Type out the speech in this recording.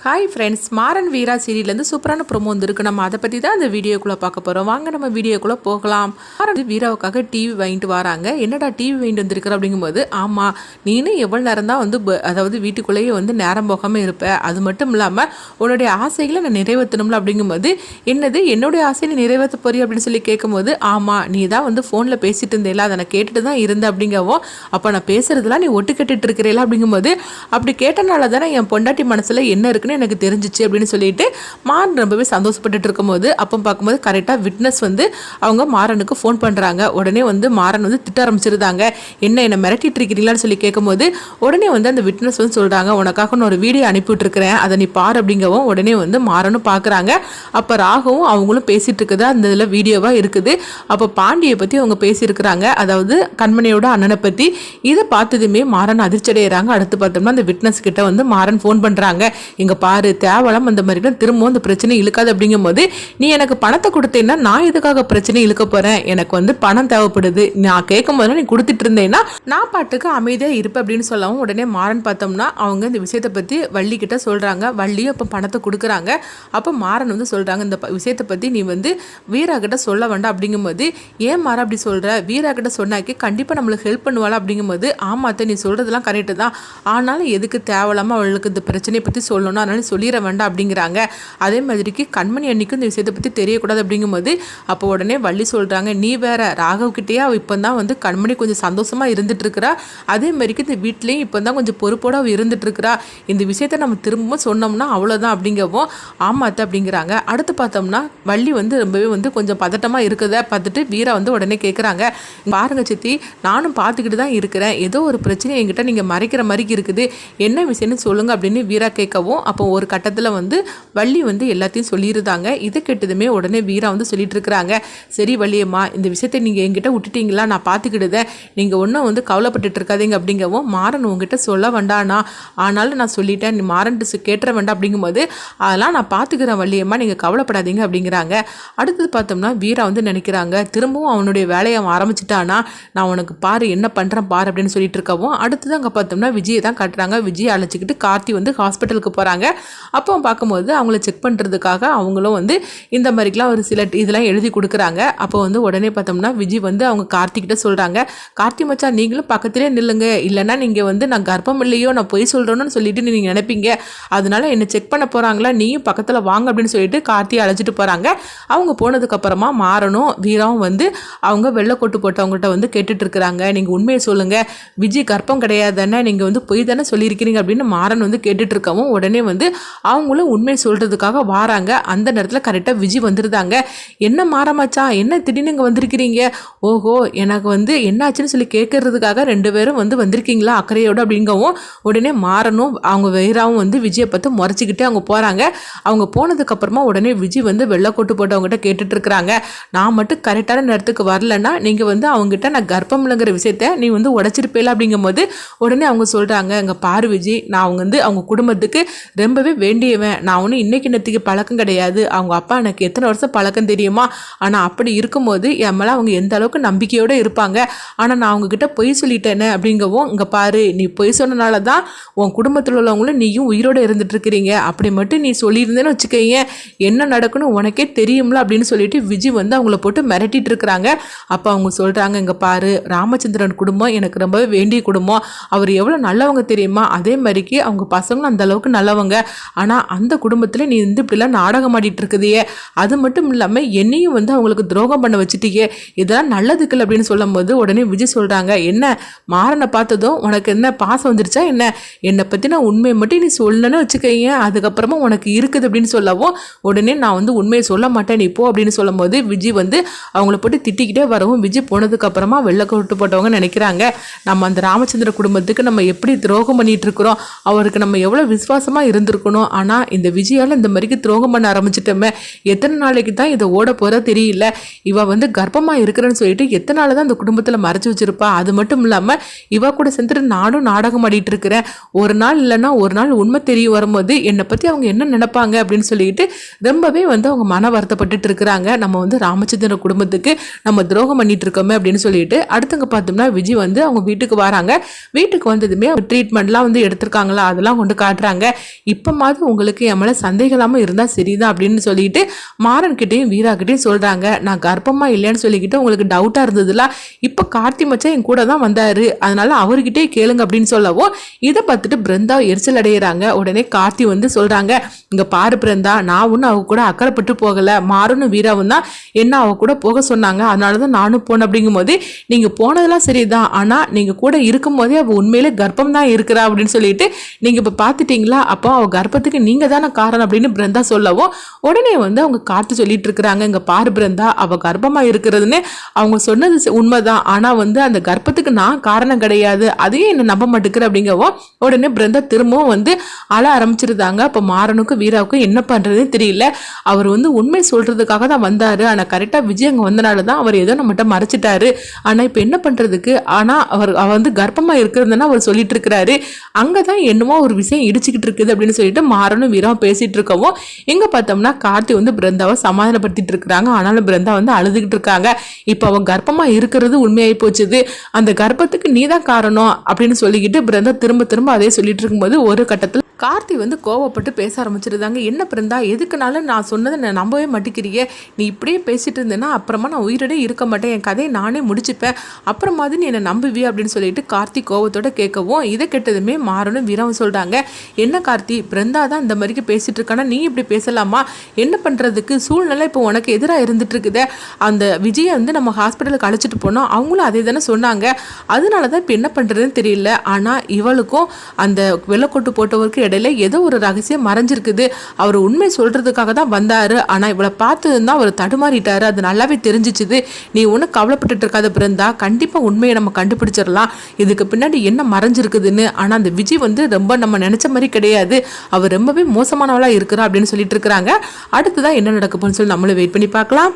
Hi friends Maaran Veera சீரியல்லேருந்து சூப்பரான promo வந்துருக்கு. நம்ம அதை பற்றி தான் அந்த வீடியோக்குள்ளே பார்க்க போகிறோம் வாங்க நம்ம வீடியோக்குள்ளே போகலாம். மாறன் வந்து வீராவுக்காக டிவி வாங்கிட்டு வராங்க. என்னடா டிவி வாங்கிட்டு வந்திருக்கிற அப்படிங்கும்போது ஆமாம் நீனும் எவ்வளோ நேரம் தான் வந்து அதாவது வீட்டுக்குள்ளேயே வந்து நேரம் போகாமல் இருப்பேன் அது மட்டும் இல்லாமல் உன்னுடைய ஆசைகளை நான் நிறைவேற்றணும்ல அப்படிங்கும்போது என்னது என்னுடைய ஆசையை நீ நிறைவேற்ற போறிய அப்படின்னு சொல்லி கேட்கும்போது ஆமாம் நீ தான் வந்து ஃபோனில் பேசிட்டு இருந்தேல அதை நான் கேட்டுட்டு தான் இருந்தேன் அப்படிங்கவும் அப்போ நான் பேசுறதுலாம் நீ ஒட்டு கேட்டுட்டு இருக்கிறேல அப்படிங்கும்போது அப்படி கேட்டனால தானே என் பொண்டாட்டி மனசில் என்ன இருக்குன்னு எனக்கு தெரிஞ்சிச்சு அப்படின்னு சொல்லிட்டு மாறன் ரொம்பவே சந்தோஷப்பட்டுட்டு இருக்கும்போது அப்போ பார்க்கும்போது கரெக்டாக விட்னஸ் வந்து அவங்க மாறனுக்கு ஃபோன் பண்ணுறாங்க உடனே வந்து மாறன் வந்து திட்ட ஆரம்பிச்சிருந்தாங்க. என்ன என்னை மிரட்டிட்டு இருக்கிறீங்களான்னு சொல்லி கேட்கும்போது உடனே வந்து அந்த விட்னஸ் வந்து சொல்கிறாங்க உனக்காக நான் ஒரு வீடியோ அனுப்பிவிட்டுருக்கிறேன். அதை நீ பார் அப்படிங்கவும் உடனே வந்து மாறனும் பார்க்குறாங்க. அப்போ ராகவும் அவங்களும் பேசிகிட்டு இருக்குது. அந்த இதில் வீடியோவாக இருக்குது. அப்போ பாண்டியை பற்றி அவங்க பேசியிருக்கிறாங்க. அதாவது கண்மணியோட அண்ணனை பற்றி இதை பார்த்ததுமே மாறன் அதிர்ச்சி அடைகிறாங்க அடுத்து பார்த்தோம்னா அந்த விட்னஸ் கிட்ட வந்து மாறன் ஃபோன் பண்ணுறாங்க எங்கள் பாரு தேவலாம் அந்த மாதிரிலாம் திரும்பவும் அந்த பிரச்சனை இழுக்காது அப்படிங்கும்போது நீ எனக்கு பணத்தை கொடுத்தேன்னா நான் எதுக்காக பிரச்சனை இழுக்க போகிறேன் எனக்கு வந்து பணம் தேவைப்படுது. நான் கேட்கும் போது நீ கொடுத்துட்டு இருந்தேன்னா நான் பாட்டுக்கு அமைதியாக இருப்பேன் அப்படின்னு சொல்லவும் உடனே மாறன் பார்த்தோம்னா அவங்க இந்த விஷயத்தை பற்றி வள்ளி கிட்ட சொல்கிறாங்க வள்ளியும் அப்போ பணத்தை கொடுக்குறாங்க. அப்போ மாறன் வந்து சொல்கிறாங்க இந்த ப- விஷயத்தை பற்றி நீ வந்து வீரா கிட்ட சொல்ல வேண்டாம் அப்படிங்கும்போது ஏன் மாற அப்படி சொல்கிற வீரா கிட்ட சொன்னாக்கி கண்டிப்பாக நம்மளுக்கு ஹெல்ப் பண்ணுவாளா? அப்படிங்கும்போது ஆமாத்த நீ சொல்கிறதெல்லாம் கரெக்டு தான். ஆனாலும் எதுக்கு தேவையில்லாமல் அவளுக்கு இந்த பிரச்சனையை பற்றி சொல்லணும் அதனால சொல்லிட வேண்டாம் அப்படிங்கிறாங்க. அதே மாதிரிக்கு கண்மணி அன்னைக்கும் இந்த விஷயத்தை பற்றி தெரியக்கூடாது அப்படிங்கும்போது அப்போ உடனே வள்ளி சொல்கிறாங்க நீ வேற ராகவ்கிட்டேயே அவள் இப்போ தான் வந்து கண்மணி கொஞ்சம் சந்தோஷமாக இருந்துட்டு இருக்கிறா அதே மாதிரிக்கு இந்த வீட்லேயும் இப்போ தான் கொஞ்சம் பொறுப்போட அவள் இருந்துட்டு இருக்கிறா இந்த விஷயத்த நம்ம திரும்பவும் சொன்னோம்னா அவ்வளோதான் அப்படிங்கவும் ஆமாத்த அப்படிங்கிறாங்க. அடுத்து பார்த்தோம்னா வள்ளி வந்து ரொம்பவே வந்து கொஞ்சம் பதட்டமாக இருக்குத பார்த்துட்டு வீரா வந்து உடனே கேட்குறாங்க பாருங்க சித்தி நானும் பார்த்துக்கிட்டு தான் இருக்கிறேன். ஏதோ ஒரு பிரச்சனை என்கிட்ட நீங்கள் மறைக்கிற மாதிரி இருக்குது. என்ன விஷயம்னு சொல்லுங்க அப்படின்னு வீரா கேட்கவும் அப்போ ஒரு கட்டத்தில் வந்து வள்ளி வந்து எல்லாத்தையும் சொல்லியிருந்தாங்க. இதை கெட்டதுமே உடனே வீரா வந்து சொல்லிட்டு இருக்கிறாங்க சரி வள்ளியம்மா இந்த விஷயத்தை நீங்கள் என்கிட்ட விட்டுட்டீங்களா? நான் பார்த்துக்கிடுதேன் நீங்கள் ஒன்றும் வந்து கவலைப்பட்டுட்டு இருக்காதீங்க அப்படிங்கவும் மாறன் உங்ககிட்ட சொல்ல வேண்டானா ஆனாலும் நான் சொல்லிட்டேன். நீ மாறன்ட்டு கேட்டுற வேண்டாம் அப்படிங்கும்போது அதெல்லாம் நான் பார்த்துக்கிறேன் வள்ளியம்மா. நீங்கள் கவலைப்படாதீங்க அப்படிங்கிறாங்க. அடுத்தது பார்த்தோம்னா வீரா வந்து நினைக்கிறாங்க. திரும்பவும் அவனுடைய வேலையை அவன் ஆரம்பிச்சிட்டானா? நான் உனக்கு பாரு என்ன பண்ணுறேன் பாரு அப்படின்னு சொல்லிட்டு இருக்கவும் அடுத்தது அங்கே பார்த்தோம்னா விஜயை தான் கட்டுறாங்க. விஜயை அழைச்சிக்கிட்டு கார்த்தி வந்து ஹாஸ்பிட்டலுக்கு போகிறாங்க அப்போ பார்க்கும்போது அவங்கள செக் பண்ணுறதுக்காக அவங்களும் வந்து இந்த மாதிரிக்கெலாம் ஒரு சில இதெல்லாம் எழுதி கொடுக்குறாங்க. அப்போ வந்து உடனே பார்த்தோம்னா விஜய் வந்து அவங்க கார்த்திகிட்ட சொல்கிறாங்க கார்த்தி மச்சான் நீங்களும் பக்கத்திலே நில்லுங்க. இல்லைன்னா நீங்கள் வந்து நான் கர்ப்பம் இல்லையோ நான் பொய் சொல்கிறேன்னு சொல்லிட்டு நீங்கள் நினைப்பீங்க. அதனால என்னை செக் பண்ண போகிறாங்களா நீயும் பக்கத்தில் வாங்க அப்படின்னு சொல்லிட்டு கார்த்தியை அழைச்சிட்டு போகிறாங்க அவங்க போனதுக்கப்புறமா மாறணும் வீராவும் வந்து அவங்க வெள்ளைக்கோட்டு போட்டவங்ககிட்ட வந்து கேட்டுட்ருக்குறாங்க நீங்கள் உண்மையை சொல்லுங்கள் விஜய் கர்ப்பம் கிடையாதுன்னா நீங்கள் வந்து பொய் தானே சொல்லியிருக்கிறீங்க அப்படின்னு மாறன் வந்து கேட்டுட்ருக்கவும் உடனே வந்து அவங்களும் உண்மையை சொல்கிறதுக்காக வாராங்க. அந்த நேரத்தில் கரெக்டாக விஜி வந்துருந்தாங்க. என்ன மாறமாச்சா என்ன திடீர்னு இங்கே வந்திருக்கிறீங்க? ஓஹோ எனக்கு வந்து என்னாச்சுன்னு சொல்லி கேட்கறதுக்காக ரெண்டு பேரும் வந்து வந்திருக்கீங்களா அக்கறையோடு? அப்படிங்கவும் உடனே மாறனும். அவங்க வீராவும் வந்து விஜயை பார்த்து முறைச்சிக்கிட்டே அவங்க போகிறாங்க அவங்க போனதுக்கப்புறமா உடனே விஜய் வந்து வெள்ளக்கோட்டு போட்டவங்ககிட்ட கேட்டுட்டு இருக்கிறாங்க. நான் மட்டும் கரெக்டான நேரத்துக்கு வரலன்னா நீங்கள் வந்து அவங்ககிட்ட நான் கர்ப்பம் இல்லைங்கிற விஷயத்த நீ வந்து உடச்சிருப்பேல? அப்படிங்கும்போது உடனே அவங்க சொல்கிறாங்க அங்கே பாரு விஜய் நான் அவங்க வந்து அவங்க குடும்பத்துக்கு ரொம்பவே வேண்டியவன். நான் ஒன்றும் இன்னைக்கு நேற்றுக்கு பழக்கம் கிடையாது. அவங்க அப்பா எனக்கு எத்தனை வருஷம் பழக்கம் தெரியுமா? ஆனால் அப்படி இருக்கும்போது என் மேலே அவங்க எந்த அளவுக்கு நம்பிக்கையோடு இருப்பாங்க? ஆனால் நான் அவங்கக்கிட்ட பொய் சொல்லிட்டேனே அப்படிங்கவும் இங்கே பாரு நீ பொய் சொன்னனால தான் உன் குடும்பத்தில் உள்ளவங்களும் நீயும் உயிரோடு இருந்துட்டுருக்கிறீங்க. அப்படி மட்டும் நீ சொல்லியிருந்தேன்னு வச்சுக்கோங்க என்ன நடக்குன்னு உனக்கே தெரியும்ல? அப்படின்னு சொல்லிட்டு விஜய் வந்து அவங்கள போட்டு மிரட்டிட்டு இருக்கிறாங்க. அப்போ அவங்க சொல்கிறாங்க இங்கே பாரு ராமச்சந்திரன் குடும்பம் எனக்கு ரொம்பவே வேண்டிய குடும்பம். அவர் எவ்வளோ நல்லவங்க தெரியுமா? அதே மாதிரிக்கு அவங்க பசங்களும் அந்த அளவுக்கு நல்லவங்க. ஆனால் அந்த குடும்பத்தில் நீ வந்து இப்படிலாம் நாடகம் ஆடிட்டு இருக்குதையே அது மட்டும் இல்லாமல் என்னையும் வந்து அவங்களுக்கு துரோகம் பண்ண வச்சுட்டியே இதெல்லாம் நல்லதுக்கு அப்படின்னு சொல்லும்போது உடனே விஜய் சொல்கிறாங்க என்ன மாறனை பார்த்ததும் உனக்கு என்ன பாசம் வந்துருச்சா என்ன? என்னை பற்றின உண்மையை மட்டும் நீ சொல்லணும்னு வச்சுக்கோங்க அதுக்கப்புறமா உனக்கு இருக்குது அப்படின்னு சொல்லவும் உடனே நான் வந்து உண்மையை சொல்ல மாட்டேன் நீ போ அப்படின்னு சொல்லும்போது விஜய் வந்து அவங்கள போட்டு திட்டிக்கிட்டே வரவும் விஜய் போனதுக்கப்புறமா வெள்ளை கொட்டு போட்டவங்க நினைக்கிறாங்க. நம்ம அந்த ராமச்சந்திர குடும்பத்துக்கு நம்ம எப்படி துரோகம் பண்ணிகிட்டு இருக்கிறோம்? அவருக்கு நம்ம எவ்வளோ விசுவாசமாக இருந்திருக்கணும். ஆனால் இந்த விஜயால் இந்த மாதிரிக்கு துரோகம் பண்ண ஆரம்பிச்சிட்டோமே. எத்தனை நாளைக்கு தான் இதை ஓட போகிறா தெரியல. இவள் வந்து கர்ப்பமாக இருக்கிறேன்னு சொல்லிட்டு எத்தனை நாள் தான் அந்த குடும்பத்தில் மறைச்சி வச்சிருப்பா? அது மட்டும் இல்லாமல் இவ கூட சேர்ந்துட்டு நானும் நாடகம் ஆடிட்டு இருக்கிறேன். ஒரு நாள் இல்லைன்னா ஒரு நாள் உண்மை தெரிய வரும்போது என்னை பற்றி அவங்க என்ன நினைப்பாங்க அப்படின்னு சொல்லிட்டு ரொம்பவே வந்து அவங்க மன வருத்தப்பட்டுட்டு இருக்கிறாங்க. நம்ம வந்து ராமச்சந்திர குடும்பத்துக்கு நம்ம துரோகம் பண்ணிட்டு இருக்கோமே அப்படின்னு சொல்லிட்டு அடுத்தவங்க பார்த்தோம்னா விஜய் வந்து அவங்க வீட்டுக்கு வராங்க. வீட்டுக்கு வந்ததுமே ட்ரீட்மெண்ட்லாம் வந்து எடுத்திருக்காங்களா? அதெல்லாம் கொண்டு காட்டுறாங்க. இப்போ மாதிரி உங்களுக்கு என் மேலே சந்தேகம் இல்லாமல் இருந்தால் சரிதான் அப்படின்னு சொல்லிட்டு மாறன் கிட்டேயும் சொல்கிறாங்க நான் கர்ப்பமாக இல்லைன்னு சொல்லிக்கிட்டு உங்களுக்கு டவுட்டாக இருந்ததுல இப்போ கார்த்தி மச்சான் என் கூட தான் வந்தார். அதனால் அவர்கிட்டே கேளுங்க அப்படின்னு சொல்லவும் இதை பார்த்துட்டு பிருந்தா எரிச்சல் அடைகிறாங்க உடனே கார்த்தி வந்து சொல்கிறாங்க இங்கே பாரு பிருந்தா நான் ஒன்றும் அவங்க கூட அக்கறைப்பட்டு போகலை. மாறனும் வீராவும் தான் என்ன அவ கூட போக சொன்னாங்க. அதனால தான் நானும் போனேன். அப்படிங்கும்போது நீங்கள் போனதெல்லாம் சரிதான். ஆனால் நீங்கள் கூட இருக்கும்போதே அவள் உண்மையிலே கர்ப்பம் தான் இருக்கிறா. அப்படின்னு சொல்லிட்டு நீங்கள் இப்போ பார்த்துட்டீங்களா? அப்போ அவள் கர்ப்பத்துக்கு நீங்கள் தானே காரணம் அப்படின்னு பிருந்தா சொல்லவும் உடனே வந்து அவங்க காட்டு சொல்லிட்டு இருக்கிறாங்க. இங்கே பாரு பிருந்தா அவள் கர்ப்பமாக இருக்கிறதுன்னு அவங்க சொன்னது உண்மைதான். ஆனால் வந்து அந்த கர்ப்பத்துக்கு நான் காரணம் கிடையாது. அதையும் என்ன நம்ப மாட்டேங்கிற அப்படிங்கவும் உடனே பிருந்தா திரும்பவும் வந்து அழ ஆரம்பிச்சிருந்தாங்க. அப்போ மாறனுக்கும் வீராவுக்கும் என்ன பண்ணுறதுன்னு தெரியல. அவர் வந்து உண்மை சொல்கிறதுக்காக தான் வந்தார். ஆனால் கரெக்டாக விஜய் அங்கே வந்தனால தான் அவர் ஏதோ நம்மகிட்ட மறைச்சிட்டாரு. ஆனால் இப்போ என்ன பண்ணுறதுக்கு ஆனால் அவர் அவர் வந்து கர்ப்பமாக இருக்கிறதுனா அவர் சொல்லிட்டு இருக்கிறாரு. அங்கே தான் என்னமோ ஒரு விஷயம் இடிச்சுக்கிட்டு இருக்குது அப்படின்னு சொல்லிட்டு மாறனும் வீரம் பேசிகிட்டு இருக்கவும் எங்கே பார்த்தோம்னா கார்த்தி வந்து பிருந்தாவை சமாதானப்படுத்திட்டு இருக்கிறாங்க. ஆனாலும் பிருந்தா வந்து அழுதுகிட்டு இருக்காங்க. இப்போ அவன் கர்ப்பமாக இருக்கிறது உண்மையாகி போச்சுது. அந்த கர்ப்பத்துக்கு நீ தான் காரணம் அப்படின்னு சொல்லிக்கிட்டு பிருந்தா திரும்ப திரும்ப அதே சொல்லிட்டு இருக்கும்போது ஒரு கட்டத்தில் கார்த்தி வந்து கோவப்பட்டு பேச ஆரம்பிச்சிருந்தாங்க. என்ன பிறந்தா எதுக்குனாலும் நான் சொன்னதை நான் நம்பவே மாட்டேங்கிறியே நீ இப்படியே பேசிட்டு இருந்தேன்னா அப்புறமா நான் உயிரோடே இருக்க மாட்டேன். என் கதையை நானே முடிச்சுப்பேன். அப்புறமா நீ என்னை நம்புவி அப்படின்னு சொல்லிட்டு கார்த்தி கோவத்தோட கேட்கவும் இதை கெட்டதுமே மாறணும் வீரம் சொல்கிறாங்க என்ன கார்த்தி பிருந்தா தான் இந்த மாதிரிக்கு பேசிட்டு இருக்கானா? நீ இப்படி பேசலாமா? என்ன பண்ணுறதுக்கு சூழ்நிலை இப்போ உனக்கு எதிராக இருந்துட்டு இருக்குதே. அந்த விஜயை வந்து நம்ம ஹாஸ்பிட்டலுக்கு அழைச்சிட்டு போனோம். அவங்களும் அதே தானே சொன்னாங்க. அதனால தான் இப்போ என்ன பண்ணுறதுன்னு தெரியல. ஆனால் இவளுக்கும் அந்த வெள்ளக்கொட்டு போட்டவருக்கு இடையில ஏதோ ஒரு ரகசியம் மறைஞ்சிருக்குது. அவர் உண்மை சொல்கிறதுக்காக தான் வந்தார். ஆனால் இவளை பார்த்ததுன்னா அவர் தடுமாறிட்டாரு. அது நல்லாவே தெரிஞ்சிச்சுது. நீ ஒன்றும் கவலைப்பட்டுட்டு இருக்காத பிறந்தா கண்டிப்பாக உண்மையை நம்ம கண்டுபிடிச்சிடலாம். இதுக்கு பின்னாடி என்ன மறைஞ்சிருக்குதுன்னு. ஆனால் அந்த விஜய் வந்து ரொம்ப நம்ம நினச்ச மாதிரி கிடையாது. அவர் ரொம்பவே மோசமானவளாக இருக்கிறா அப்படின்னு சொல்லிட்டு இருக்கிறாங்க. அடுத்ததான் என்ன நடக்குதுன்னு சொல்லி நம்மளும் வெயிட் பண்ணி பார்க்கலாம்.